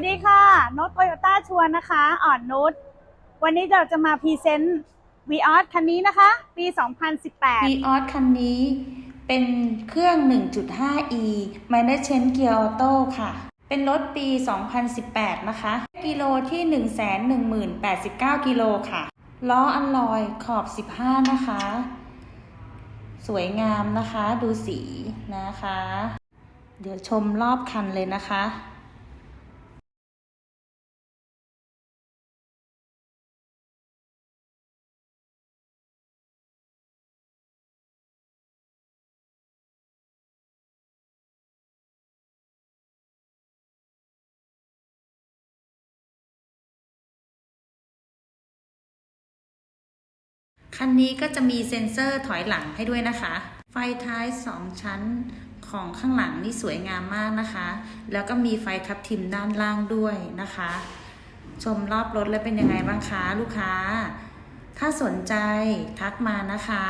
วัสดีค่ะนุชโตโยต้าชวนนะคะ อ่อนนุชวันนี้เราจะมาพรีเซนต์วีออสคันนี้นะคะ ปี v ีออสคันนี้เป็นเครื่อง 1.5e m a n a g e n Gear Auto ค่ะ เป็นรถปี 2018 นะคะ กิโลที่ 110,089 กิโลค่ะ ล้ออัลลอยขอบ 15 นะคะ สวยงามนะคะ ดูสีนะคะ เดี๋ยวชมรอบคันเลยนะคะ คันนี้ก็จะมีเซ็นเซอร์ถอยหลังให้ด้วยนะคะ ไฟท้าย 2 ชั้นของข้างหลังนี่สวยงามมากนะคะ แล้วก็มีไฟทับทิมด้านล่างด้วยนะคะ ชมรอบรถแล้วเป็นยังไงบ้างคะลูกค้า ถ้าสนใจทักมานะคะ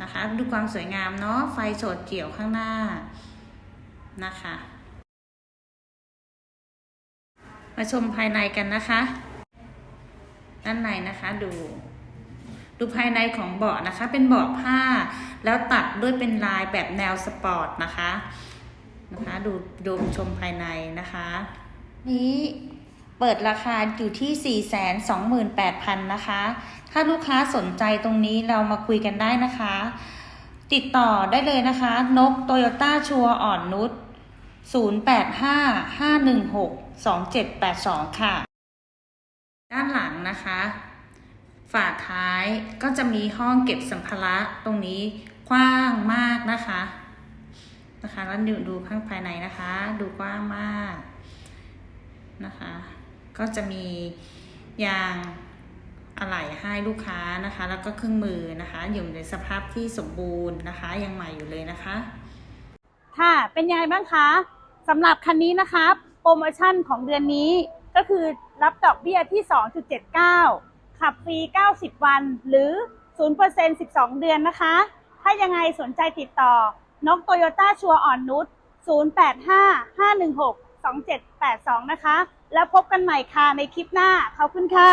นะคะ ดูความสวยงามเนาะ ไฟโฉดเกี่ยวข้างหน้านะคะ มาชมภายในกันนะคะ ด้านในนะคะดู ดูภายในของเบาะนะคะ เป็นเบาะผ้า แล้วตัดด้วยเป็นลายแบบแนวสปอร์ตนะคะนะคะดูดูชมภายในนะคะ นี้เปิดราคาอยู่ที่ 428,000 นะคะ ถ้าลูกค้าสนใจตรงนี้เรามาคุยกันได้นะคะ ติดต่อได้เลยนะคะ นกโตโยต้าชัวอ่อนนุช0855162782 ค่ะ ด้านหลังนะคะ ฝาท้ายก็จะมีห้องเก็บสัมภาระตรงนี้กว้างมากนะคะนะคะแล้วดูดูข้างภายในนะคะ ดูกว้างมากนะคะ ก็จะมียางอะไหล่ให้ลูกค้านะคะ แล้วก็เครื่องมือนะคะอยู่ในสภาพที่สมบูรณ์นะคะ ยังใหม่อยู่เลยนะคะ ค่ะเป็นยังไงบ้างคะสำหรับคันนี้นะคะโปรโมชั่นของเดือนนี้ก็คือรับดอกเบี้ยที่ 2.79 ขับฟรี 90 วัน หรือ 0% 12 เดือนนะคะ ถ้ายังไงสนใจติดต่อ นกโตโยต้าชัวอ่อนนุช0855162782 นะคะ แล้วพบกันใหม่ค่ะในคลิปหน้า ขอบคุณค่ะ